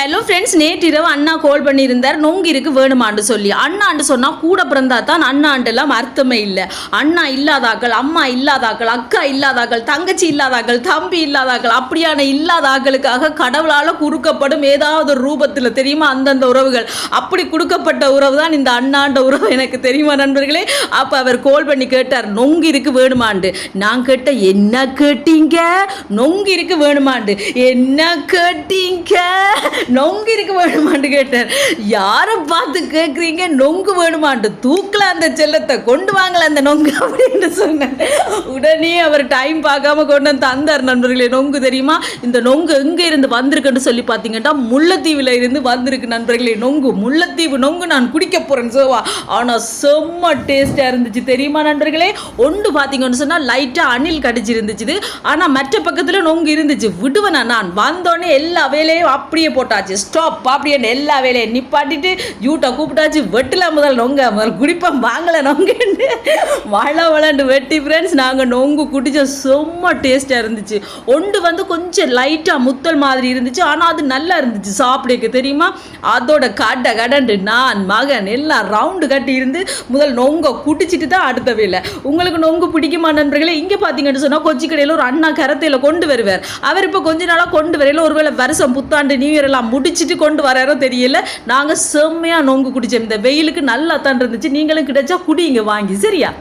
Hello friends நேற்று இரவு அண்ணா கால் பண்ணியிருந்தார். நொங்கு இருக்கு வேணுமான்னு சொல்லி. அண்ணாண்டு சொன்னால் கூட பிறந்தா தான் அண்ணாண்டெல்லாம் அர்த்தமே இல்லை. அண்ணா இல்லாதாக்கள் அம்மா இல்லாதாக்கள் அக்கா இல்லாதாக்கள் தங்கச்சி இல்லாதாக்கள் தம்பி இல்லாதாக்கள் அப்படியான இல்லாதாக்களுக்காக கடவுளால் கொடுக்கப்படும் ஏதாவது ஒரு ரூபத்தில் தெரியுமா அந்தந்த உறவுகள்? அப்படி கொடுக்கப்பட்ட உறவு தான் இந்த அண்ணாண்ட உறவு எனக்கு தெரியுமா நண்பர்களே? அப்போ அவர் கால் பண்ணி கேட்டார் நொங்கு இருக்கு வேணுமாண்டு. நான் கேட்ட என்ன கேட்டீங்க? நொங்கு இருக்கு வேணுமாண்டு. என்ன கேட்டீங்க? நொங்கு இருக்க வேணுமான்னு கேட்டார் யாரை பார்த்து கேட்குறீங்க நொங்கு வேணுமான்ட்டு. தூக்கல அந்த செல்லத்தை கொண்டு வாங்கல அந்த நொங்கு அப்படின்னு சொன்னேன். உடனே அவர் டைம் பார்க்காம கொண்டு வந்து தந்தார் நண்பர்களே நொங்கு தெரியுமா? இந்த நொங்கு எங்கே இருந்து வந்திருக்குன்னு சொல்லி பார்த்தீங்கன்னா முல்லைத்தீவில் இருந்து வந்திருக்கு நண்பர்களே. நொங்கு முல்லைத்தீவு நொங்கு நான் குடிக்க போகிறேன் சோவா ஆனால் செம்ம டேஸ்ட்டாக இருந்துச்சு. தெரியுமா நண்பர்களே? ஒன்று பார்த்தீங்கன்னு சொன்னால் லைட்டாக அணில் கடிச்சிருந்துச்சு. ஆனால் மற்ற பக்கத்தில் நொங்கு இருந்துச்சு. விடுவேனா நான். வந்தோடனே எல்லா வேலையும் அப்படியே ஆச்சு ஸ்டாப் அப்படின்னு எல்லா வேலையும் நிப்பாட்டிட்டு ஜூட்டை கூப்பிட்டாச்சு வெட்டில் முதல் நொங்க முதல் குடிப்பேன் வாங்கல நொங்கன்னு. வள வளண்டு வெட்டி ஃப்ரெண்ட்ஸ் நாங்கள் நொங்கு குடிச்சோம் செம்ம டேஸ்ட்டாக இருந்துச்சு. ஒன்று வந்து கொஞ்சம் லைட்டாக முத்தல் மாதிரி இருந்துச்சு ஆனால் அது நல்லா இருந்துச்சு. சாப்பிடக்கு தெரியுமா? அதோட கடை கடண்டு நான் மகன் எல்லாம் ரவுண்டு கட்டி இருந்து முதல் நொங்க குடிச்சிட்டு தான் அடுத்த வேலை. உங்களுக்கு நொங்கு பிடிக்குமா நண்பர்களே? இங்கே பார்த்தீங்கன்னு சொன்னால் கொச்சி கடையில் ஒரு அண்ணா கரத்தையில் கொண்டு வருவார். அவர் இப்போ கொஞ்ச நாளாக கொண்டு வரையில ஒருவேளை வருஷம் புத்தாண்டு நியூ இயர் எல்லாம் முடிச்சுட்டு கொண்டு வராரோ தெரியல. நாங்கள் செம்மையாக நொங்கு குடிச்சோம். இந்த வெயிலுக்கு நல்லா தான் இருந்துச்சு. நீங்களும் கிடைச்சா குடிங்க வாங்கி. சரியா?